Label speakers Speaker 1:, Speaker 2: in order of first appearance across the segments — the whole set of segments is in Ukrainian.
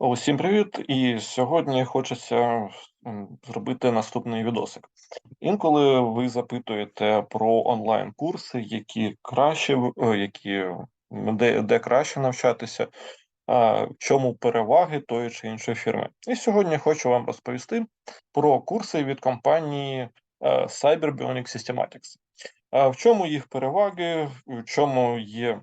Speaker 1: Усім привіт! І сьогодні хочеться зробити наступний відосик. Інколи ви запитуєте про онлайн-курси, які краще, е, які, де, де краще навчатися, в чому переваги тої чи іншої фірми. І сьогодні хочу вам розповісти про курси від компанії е, Cyberbionic Systematics. В чому їх переваги, в чому є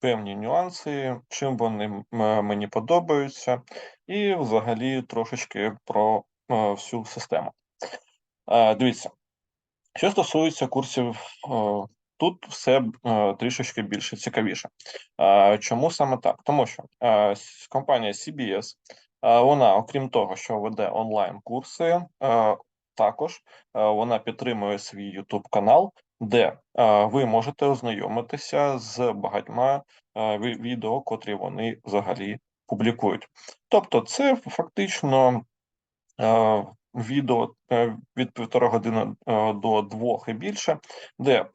Speaker 1: певні нюанси, чим вони е, мені подобаються, і взагалі трошечки про е, всю систему. Е, Дивіться, що стосується курсів, тут все трішечки більше цікавіше. Чому саме так? Тому що компанія CBS, вона, окрім того, що веде онлайн-курси, е, також вона підтримує свій YouTube канал, де ви можете ознайомитися з багатьма відео, котрі вони взагалі публікують. Тобто, це фактично відео е, від півтора години е, до двох і більше, де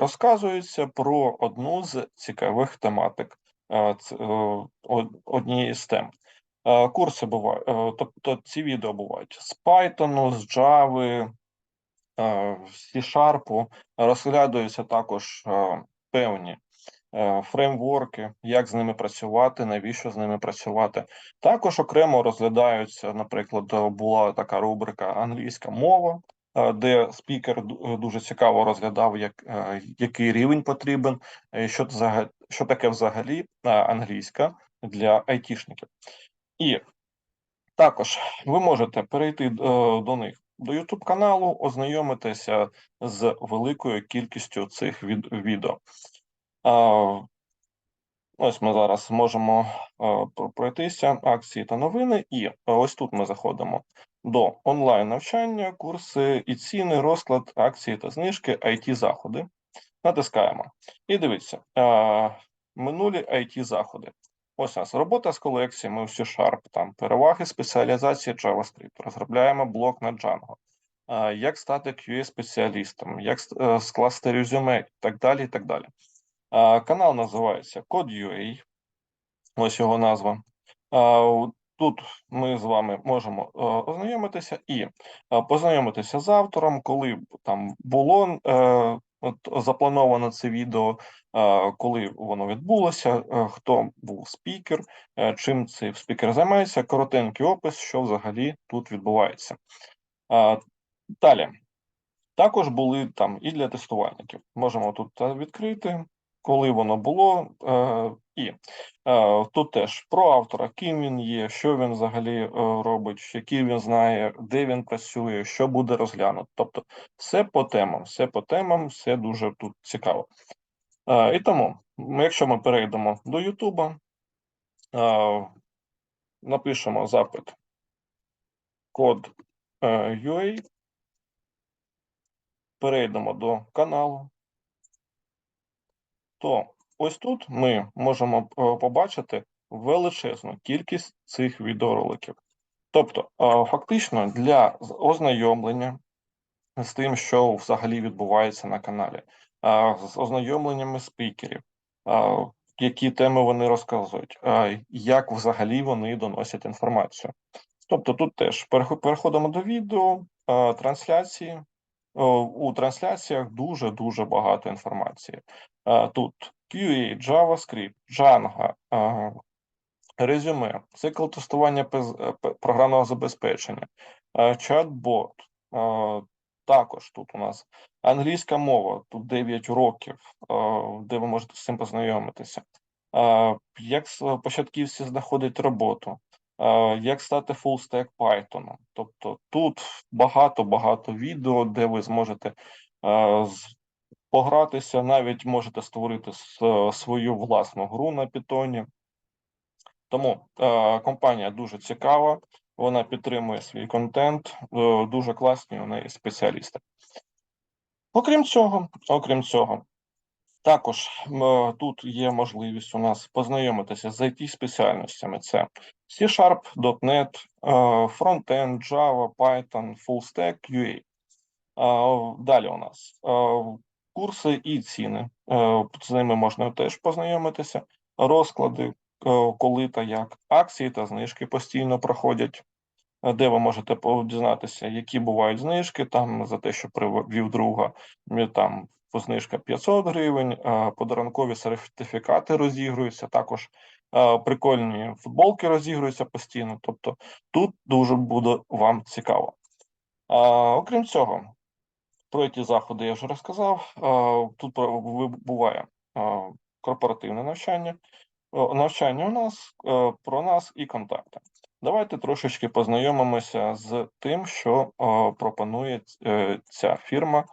Speaker 1: розказується про одну з цікавих тематик е, однієї з тем. Курси бувають, тобто ці відео бувають з Python, з Java, C-Sharp, розглядаються також е, певні е, фреймворки, як з ними працювати, навіщо з ними працювати. Також окремо розглядаються, наприклад, е, була така рубрика англійська мова, е, де спікер е, дуже цікаво розглядав, як, е, який рівень потрібен, е, що, що таке взагалі е, англійська для айтішників. І також ви можете перейти е, до них до YouTube каналу, ознайомитися з великою кількістю цих від, відео. А, Ось ми зараз можемо пройтися акції та новини, і ось тут ми заходимо до онлайн навчання, курси і ціни, розклад, акції та знижки, it заходи. Натискаємо. І дивіться, минулі it заходи. Ось нас робота з колекціями у C-Sharp, там переваги спеціалізації JavaScript, розробляємо блок на Django. Як стати QA-спеціалістом, як е, скласти резюме, і так далі, і так далі. Канал називається Code.ua, ось його назва. Тут ми з вами можемо е, ознайомитися і е, познайомитися з автором, коли там було от, заплановано це відео, е, коли воно відбулося, е, хто був спікер, е, чим цей спікер займається, коротенький опис, що взагалі тут відбувається. Далі. Також були там і для тестувальників. Можемо тут відкрити, коли воно було, е, і е, тут теж про автора, ким він є, що він взагалі е, робить, які він знає, де він працює, що буде розглянуто. Тобто, все по темам, все по темам, все дуже тут цікаво. І тому, якщо ми перейдемо до Ютуба, напишемо запит код UA, перейдемо до каналу. То ось тут ми можемо е, побачити величезну кількість цих відеороликів. Тобто, е, фактично, для ознайомлення з тим, що взагалі відбувається на каналі, е, з ознайомленнями спікерів, які теми вони розказують, як взагалі вони доносять інформацію. Тобто, тут теж переходимо до відео, трансляції. У трансляціях дуже дуже багато інформації. Е, Тут QA, JavaScript, Django, е, резюме, цикл тестування е, програмного забезпечення, чат-бот. Також тут у нас англійська мова, тут 9 уроків, е, де ви можете з цим познайомитися. Як початківці знаходять роботу, як стати full-stack Python. Тобто тут багато-багато відео, де ви зможете погратися, навіть можете створити свою власну гру на Python. Тому компанія дуже цікава, вона підтримує свій контент, е, дуже класні у неї спеціалісти. Окрім цього, окрім цього, також тут є можливість у нас познайомитися з it спеціальностями: це C-Sharp, .NET, е, Frontend, Java, Python, FullStack, UA. Е, Далі у нас е, курси і ціни. Е, З ними можна теж познайомитися, розклади, е, коли та як. Акції та знижки постійно проходять, е, де ви можете дізнатися, які бувають знижки там за те, що привів друга, е, там знижка 500 гривень, подарункові сертифікати розігруються, також прикольні футболки розігруються постійно. Тобто тут дуже буде вам цікаво. Окрім цього, про ті заходи я вже розказав. Тут буває корпоративне навчання, навчання у нас е, про нас і контакти. Давайте трошечки познайомимося з тим, що пропонує е, ця фірма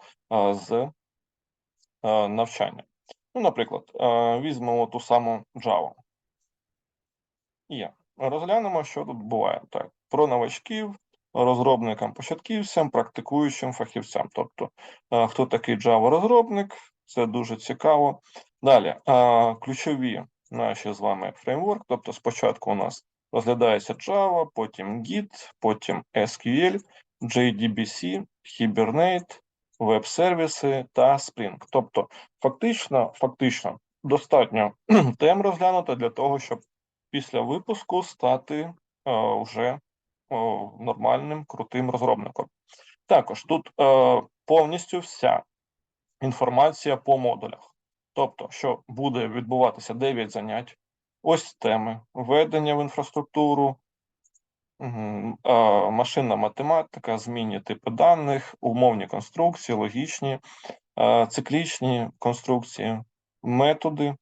Speaker 1: з навчання. Ну, наприклад, е, візьмемо ту саму Java. Є. Розглянемо, що тут буває. Так, про новачків, розробникам, початківцям, практикуючим фахівцям. Тобто, е, хто такий Java-розробник, це дуже цікаво. Далі, е, ключові наші з вами фреймворк. Тобто, спочатку у нас розглядається Java, потім Git, потім SQL, JDBC, Hibernate, веб-сервіси та Spring. Тобто, фактично, фактично достатньо тем розглянути для того, щоб після випуску стати е, вже о, нормальним крутим розробником. Також тут е, повністю вся інформація по модулях. Тобто, що буде відбуватися 9 занять, ось теми, введення в інфраструктуру, е, машинна математика, змінні типи даних, умовні конструкції, логічні, е, циклічні конструкції, методи е,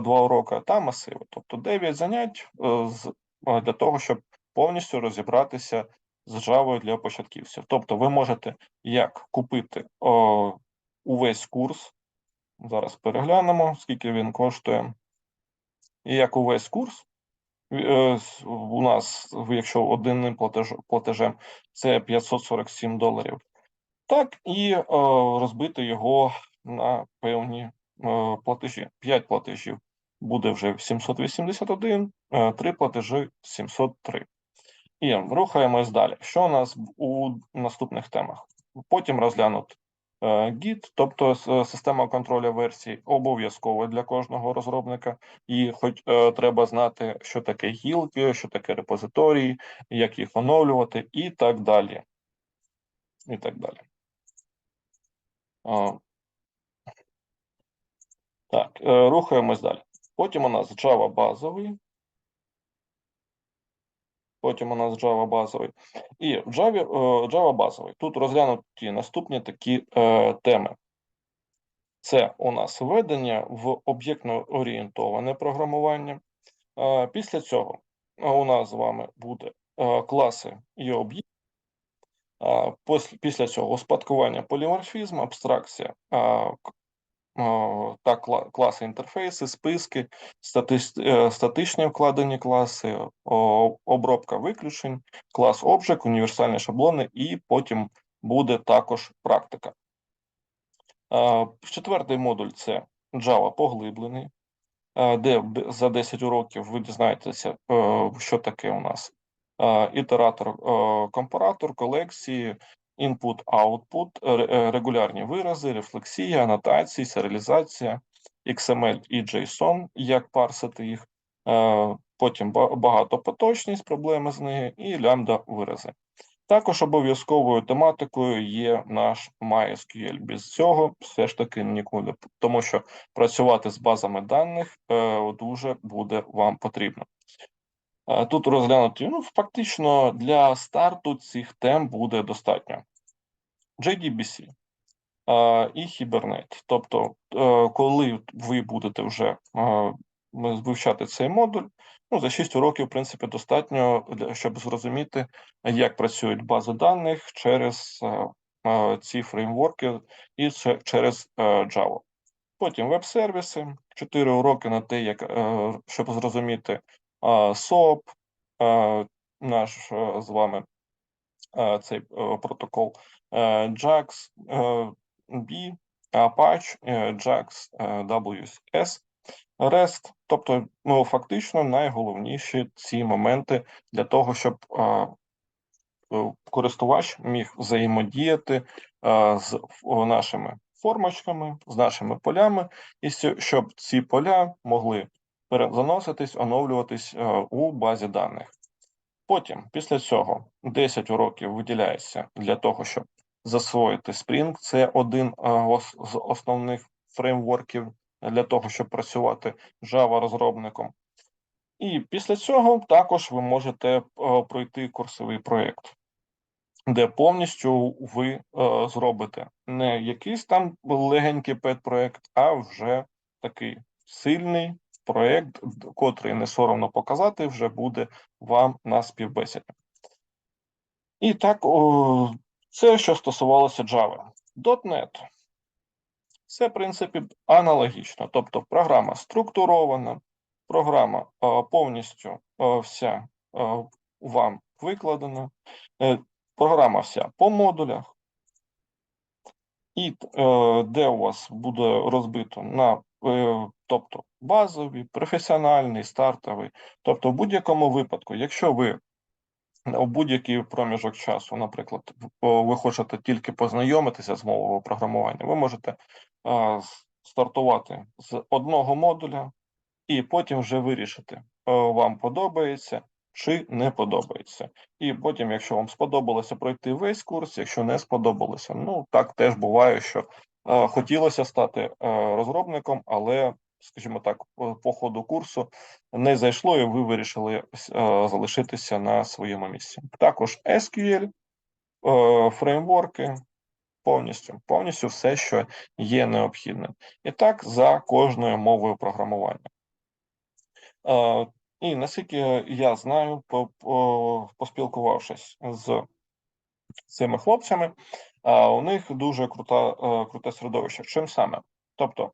Speaker 1: два уроки та масиви. Тобто 9 занять е, для того, щоб повністю розібратися з Java для початківців. Тобто ви можете як купити увесь курс, зараз переглянемо, скільки він коштує, і як увесь курс. Е, У нас, якщо одним платеж, платежем, це 547 доларів. Так, і е, розбити його на певні е, платежі. 5 платежів буде вже 781, е, 3 платежі 703. І рухаємось далі. Що у нас у наступних темах? Потім розглянуть е, Git, тобто система контролю версій, обов'язково для кожного розробника. І хоч е, треба знати, що таке гілки, що таке репозиторії, як їх оновлювати, і так далі. І так далі. А, Так, е, рухаємось далі. Потім у нас Java базовий. Потім у нас Java базовий. І в Java, е, Java базовий. Тут розглянуті наступні такі е, теми. Це у нас введення в об'єктно орієнтоване програмування. Е, Після цього е, у нас з вами буде е, класи і об'єкти. Е, Після цього успадкування поліморфізм, абстракція та класи інтерфейси, списки, е, статичні вкладені класи, обробка виключень, клас Object, універсальні шаблони, і потім буде також практика. Е, Четвертий модуль це Java поглиблений, е, де за 10 уроків ви дізнаєтеся, що таке у нас ітератор, компаратор, колекції, input-output, е, регулярні вирази, рефлексія, анотації, серіалізація, XML і JSON, як парсити їх, е, потім ба- багатопоточність, проблеми з нею, і лямбда вирази. Також обов'язковою тематикою є наш MySQL. Без цього все ж таки нікуди, тому що працювати з базами даних е, дуже буде вам потрібно. Е, Тут розглянути, ну, фактично для старту цих тем буде достатньо. JDBC е, і Hibernate. Тобто, е, коли ви будете вже вивчати цей модуль, ну, за 6 уроків, в принципі, достатньо, щоб зрозуміти, як працюють бази даних через ці фреймворки і через Java. Потім веб-сервіси, 4 уроки на те, як, щоб зрозуміти е, наш е, з вами е, цей е, протокол, JAX, B, Apache, JAX, WS, REST, тобто, ну, фактично найголовніші ці моменти для того, щоб користувач міг взаємодіяти з нашими формочками, з нашими полями, і щоб ці поля могли заноситись, оновлюватись е, у базі даних. Потім, після цього, 10 уроків виділяється для того, щоб засвоїти Spring. Це один з основних фреймворків для того, щоб працювати Java розробником. І після цього також ви можете пройти курсовий проєкт, де повністю ви е, зробите не якийсь там легенький пет-проєкт, а вже такий сильний проєкт, котрий не соромно показати, вже буде вам на співбесіді. І так, о, це що стосувалося Java. .NET. Це, в принципі, аналогічно. Тобто програма структурована, програма о, повністю о, вся о, вам викладена, е, програма вся по модулях, і е, де у вас буде розбито на е, тобто базовий, професіональний, стартовий. Тобто, в будь-якому випадку, якщо ви у будь-який проміжок часу, наприклад, ви хочете тільки познайомитися з мовою програмування, ви можете стартувати з одного модуля і потім вже вирішити, е, вам подобається чи не подобається. І потім, якщо вам сподобалося пройти весь курс, якщо не сподобалося, ну так теж буває, що е, хотілося стати е, розробником, але, скажімо так, по ходу курсу не зайшло, і ви вирішили е, залишитися на своєму місці. Також SQL, е, фреймворки. Повністю, повністю все, що є необхідним. І так за кожною мовою програмування. І наскільки я знаю, поспілкувавшись з цими хлопцями, у них дуже крута, е, круте середовище. Чим саме? Тобто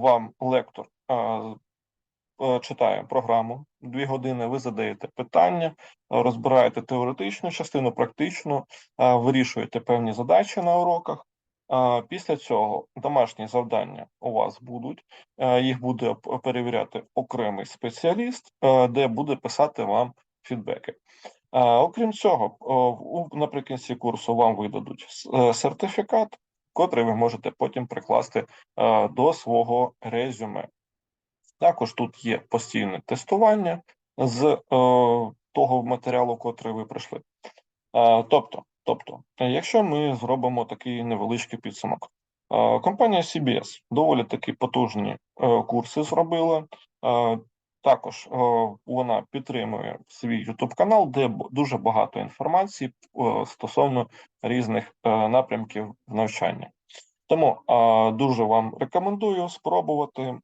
Speaker 1: вам лектор е, читає програму, дві години ви задаєте питання, розбираєте теоретичну частину, практичну, вирішуєте певні задачі на уроках. Після цього домашні завдання у вас будуть, їх буде перевіряти окремий спеціаліст, де буде писати вам фідбеки. Окрім цього, наприкінці курсу вам видадуть е, сертифікат, котрий ви можете потім прикласти до свого резюме. Також тут є постійне тестування з е, того матеріалу, котрий ви прийшли. Тобто, Тобто, е, якщо ми зробимо такий невеличкий підсумок, е, компанія CBS доволі такі потужні е, курси зробила. Також вона підтримує свій YouTube канал, де дуже багато інформації стосовно різних напрямків навчання. Тому дуже вам рекомендую спробувати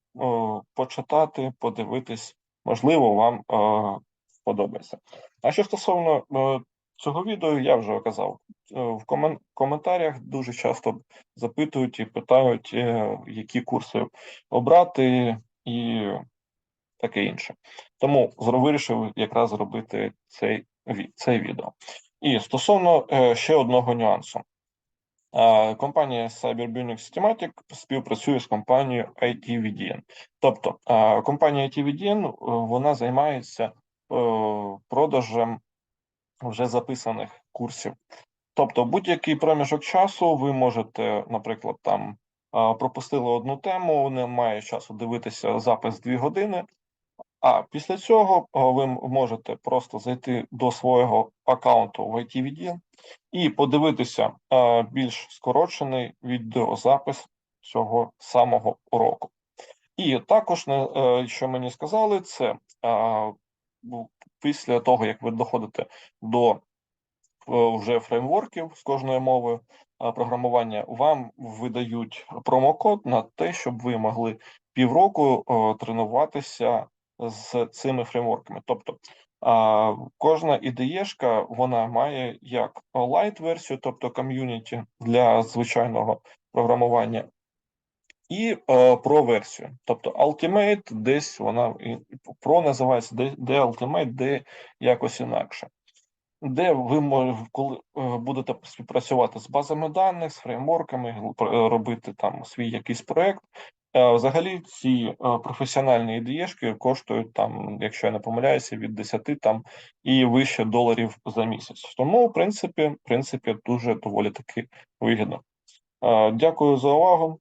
Speaker 1: почитати, подивитись, можливо, вам сподобається. А що стосовно цього відео я вже казав. Е, в коментарях дуже часто запитують і питають, е, які курси обрати і таке інше. Тому вирішив якраз зробити цей, цей відео. І стосовно е, ще одного нюансу. Компанія CyberBunix Systematic співпрацює з компанією ITVDN. Тобто компанія ITVDN вона займається продажем вже записаних курсів. Тобто, будь-який проміжок часу ви можете, наприклад, там пропустили одну тему, немає часу дивитися запис 2 години. А після цього ви можете просто зайти до свого аккаунту в ITVD і подивитися більш скорочений відеозапис цього самого уроку. І також, е, що мені сказали, це після того, як ви доходите до е, вже фреймворків з кожною мовою програмування, вам видають промокод на те, щоб ви могли півроку тренуватися з цими фреймворками. Тобто кожна ідеєшка вона має як light версію, тобто ком'юніті для звичайного програмування, і е, про версію. Тобто Ultimate десь вона про називається, де, де Ultimate, де якось інакше. Де ви коли е, будете співпрацювати з базами даних, з фреймворками, е, робити там свій якийсь проект. Е, взагалі, ці професіональні ідеєшки коштують там, якщо я не помиляюся, від 10 там і вище доларів за місяць. Тому, в принципі, в принципі, дуже доволі таки вигідно. Дякую за увагу.